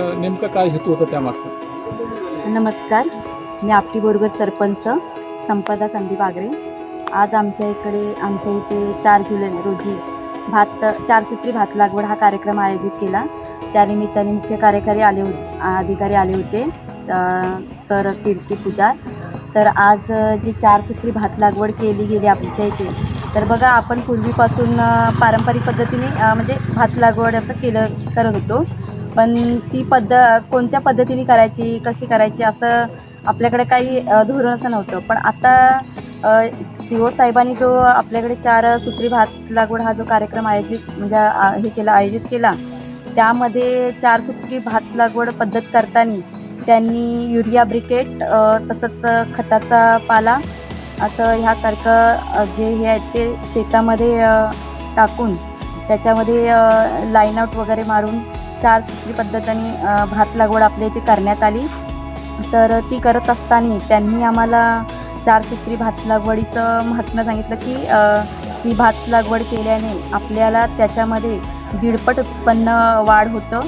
नेमकं काय हेतू होता त्यामागचा? नमस्कार. मी आपटी बोरगर सरपंच संपदा संदीप आगरे. आज आमच्या इकडे आमच्या इथे चार जुलै रोजी भात चारसूत्री भात लागवड हा कार्यक्रम आयोजित केला. त्यानिमित्ताने मुख्य कार्यकारी आले होते अधिकारी आले होते अ, सर कीर्ती पुजार तर आज जी चारसूत्री भात लागवड केली गेली आमच्या इथे तर बघा आपण पूर्वीपासून अ, पारंपरिक पद्धतीने अ, म्हणजे भात लागवड असं केलं करत होतो. पण ती पद्ध कोणत्या पद्धतीने करायची कशी करायची असं आपल्याकडे काही धोरण असं नव्हतं. पण आता सी ओ साहेबांनी जो आपल्याकडे चार सूत्री भात लागवड हा जो कार्यक्रम आयोजित म्हणजे आ, हे केला आयोजित केला त्यामध्ये चार सूत्री भात लागवड पद्धत करताना त्यांनी युरिया ब्रिकेट तसंच खताचा पाला असं ह्यासारखं जे हे आहेत ते शेतामध्ये टाकून त्याच्यामध्ये लाईन आउट वगैरे मारून चार सूत्री पद्धतीने भात लागवड आपल्या इथे करण्यात आली. तर ती करत असताना त्यांनी आम्हाला चार सूत्री भात लागवडीचं महात्म्य सांगितलं की ही भात लागवड केल्याने आपल्याला त्याच्यामध्ये दीडपट उत्पन्न वाढ होतं.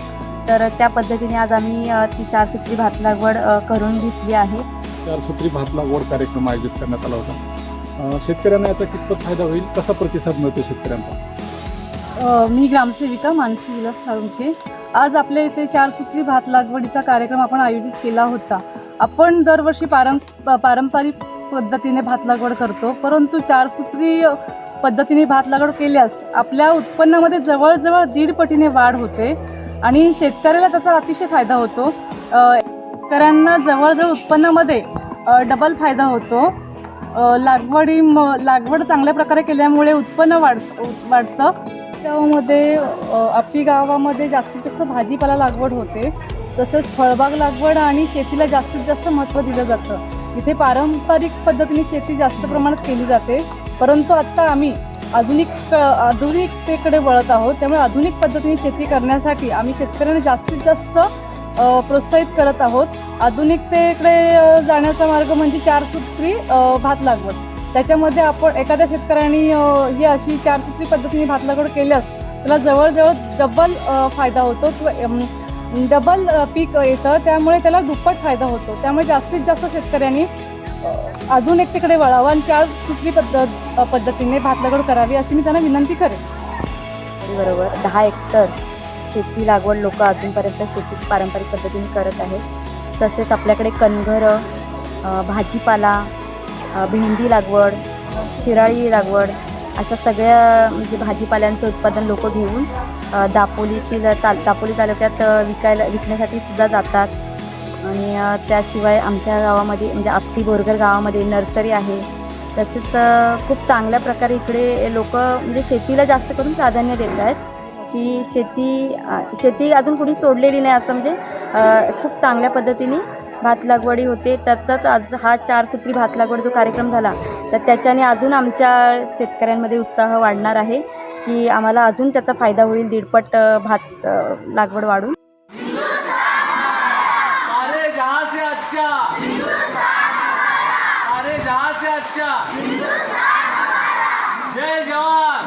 तर त्या पद्धतीने आज आम्ही ती चार सूत्री भात लागवड करून घेतली आहे. चार सूत्री भात लागवड कार्यक्रम आयोजित करण्यात आला होता. शेतकऱ्यांना याचा कितपत फायदा होईल? कसा प्रतिसाद मिळतो शेतकऱ्यांचा? मी ग्रामसेविका मानसी विलास साळुंके आज आपल्या इथे चार सूत्री भात लागवडीचा कार्यक्रम आपण आयोजित केला होता. आपण दरवर्षी पारं पारंपरिक पद्धतीने भात लागवड करतो परंतु चार सूत्री पद्धतीने भात लागवड केल्यास आपल्या उत्पन्नामध्ये जवळजवळ दीड पटीने वाढ होते आणि शेतकऱ्याला त्याचा अतिशय फायदा होतो. शेतकऱ्यांना जवळजवळ उत्पन्नामध्ये डबल फायदा होतो. लागवडी म- लागवड चांगल्या प्रकारे केल्यामुळे उत्पन्न वाढ वाढतं. गावामध्ये आपली गावामध्ये जास्तीत जास्त भाजीपाला लागवड होते. तसंच फळबाग लागवड आणि शेतीला जास्तीत जास्त महत्त्व दिलं जातं. इथे पारंपरिक पद्धतीने शेती जास्त प्रमाणात केली जाते. परंतु आत्ता आम्ही आधुनिक आधुनिकतेकडे वळत आहोत. त्यामुळे आधुनिक पद्धतीने शेती करण्यासाठी आम्ही शेतकऱ्यांना जास्तीत जास्त प्रोत्साहित करत आहोत. आधुनिकतेकडे जाण्याचा मार्ग म्हणजे चार सूत्री भात लागवड. त्याच्यामध्ये आपण एखाद्या शेतकऱ्यांनी ही अशी चार सूत्री पद्धतीने भात लागवड केल्यास त्याला जवळजवळ डबल फायदा होतो डबल पीक येतं. त्यामुळे त्याला दुप्पट फायदा होतो. त्यामुळे जास्तीत जास्त शेतकऱ्यांनी अजून एक तिकडे वळावं आणि चार सूत्री पद्धत पद्धतीने भात लागवड करावी अशी मी त्यांना विनंती करेन. बरोबर. दहा हेक्टर शेती लागवड लोक अजूनपर्यंत शेती पारंपरिक पद्धतीने करत आहेत. तसेच आपल्याकडे कणघरं भाजीपाला भेंडी लागवड शिराळी लागवड अशा सगळ्या म्हणजे भाजीपाल्यांचं उत्पादन लोक घेऊन दापोलीतील ता दापोली तालुक्यात विकायला विकण्यासाठी सुद्धा जातात. आणि त्याशिवाय आमच्या गावामध्ये म्हणजे आत्ती बोरगर गावामध्ये नर्सरी आहे. तसेच खूप चांगल्या प्रकारे इकडे लोक म्हणजे शेतीला जास्त करून प्राधान्य देत आहेत. की शेती शेती अजून कुणी सोडलेली नाही असं म्हणजे खूप चांगल्या पद्धतीने भात लागवडी होते. त्याचाच आज हा चार सूत्री भात लागवड जो कार्यक्रम झाला. तर त्याच्याने अजून आमच्या शेतकऱ्यांमध्ये उत्साह वाढणार आहे की आम्हाला अजून त्याचा फायदा होईल. दीडपट भात लागवड वाढून. अरे जय जवान.